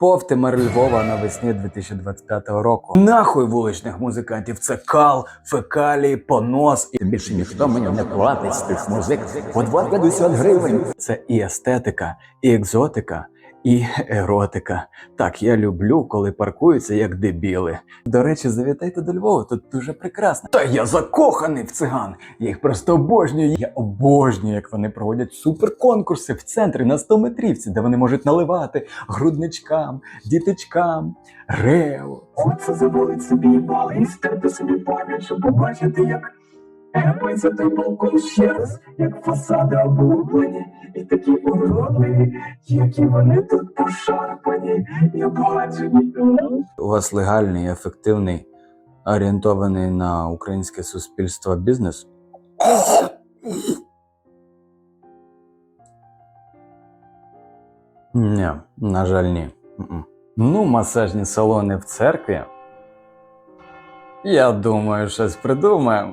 Повтимер Львова навесні 2025 року. Нахуй вуличних музикантів. Це кал, фекалії, понос і Більше ніхто мені не платить з тих музик по 250 гривень. Це і естетика, і екзотика, і еротика. Так, я люблю, коли паркуються як дебіли. До речі, завітайте до Львова, тут дуже прекрасно. Та я закоханий в циган. Я їх просто обожнюю. Я обожнюю, як вони проводять суперконкурси в центрі на 100 метрівці, де вони можуть наливати грудничкам, діточкам, рео. Оце заводить собі і стерти собі пам'ять, щоб побачити, як Емиться той балкон ще раз, як фасади облуплені, і такі уродливі, які вони тут пошарпані і обгаджені. У вас легальний, ефективний, орієнтований на українське суспільство бізнес? Ні, на жаль, ні. Ну, масажні салони в церкві. Я думаю, щось придумаємо.